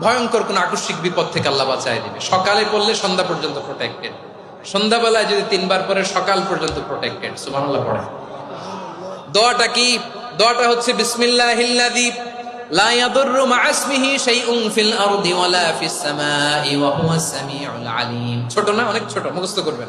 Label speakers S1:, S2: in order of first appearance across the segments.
S1: ভয়ঙ্কর কোন আকস্মিক বিপদ থেকে আল্লাহ বাঁচায় দিবে। সকালে পড়লে সন্ধ্যা পর্যন্ত প্রোটেক্টেড সন্ধ্যাবেলায় যদি তিনবার পরে সকাল পর্যন্ত প্রোটেক্টেড সুবহানাল্লাহ পড়ে দোয়াটা কি? দোয়াটা হচ্ছে, বিসমিল্লাহিল্লাযী লা ছোট না? অনেক ছোট। মুখস্থ করবেন।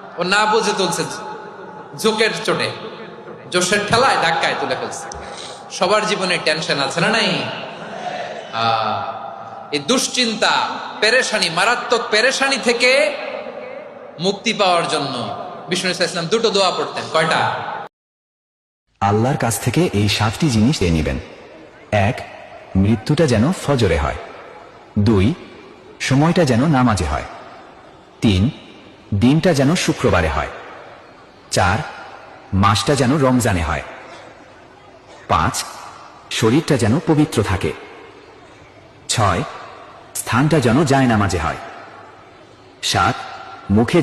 S1: ও না বুঝে তুলছে জোকের চোটে। জোশের ঠেলায় ধাক্কায় তুলে ফেলছে। সবার জীবনে টেনশন আছে না নাই? এই দুশ্চিন্তা, পেরেশানি, মারাত্মক পেরেশানি থেকে মুক্তি পাওয়ার জন্য বিষ্ণু ইসলাম দুটো দোয়া পড়তেন। কয়টা?
S2: আল্লাহর কাছ থেকে এই সাতটি জিনিস চেয়ে নেবেন। এক, মৃত্যুটা যেন ফজরে হয়। দুই, সময়টা যেন নামাজে হয়। তিন দিনটা যেন শুক্রবারে হয়। চার, মাসটা যেন রমজানে হয়। পাঁচ, শরীরটা যেন পবিত্র থাকে। ছয়, স্থানটা যেন যায় নামাজে হয়। সাত, মুখে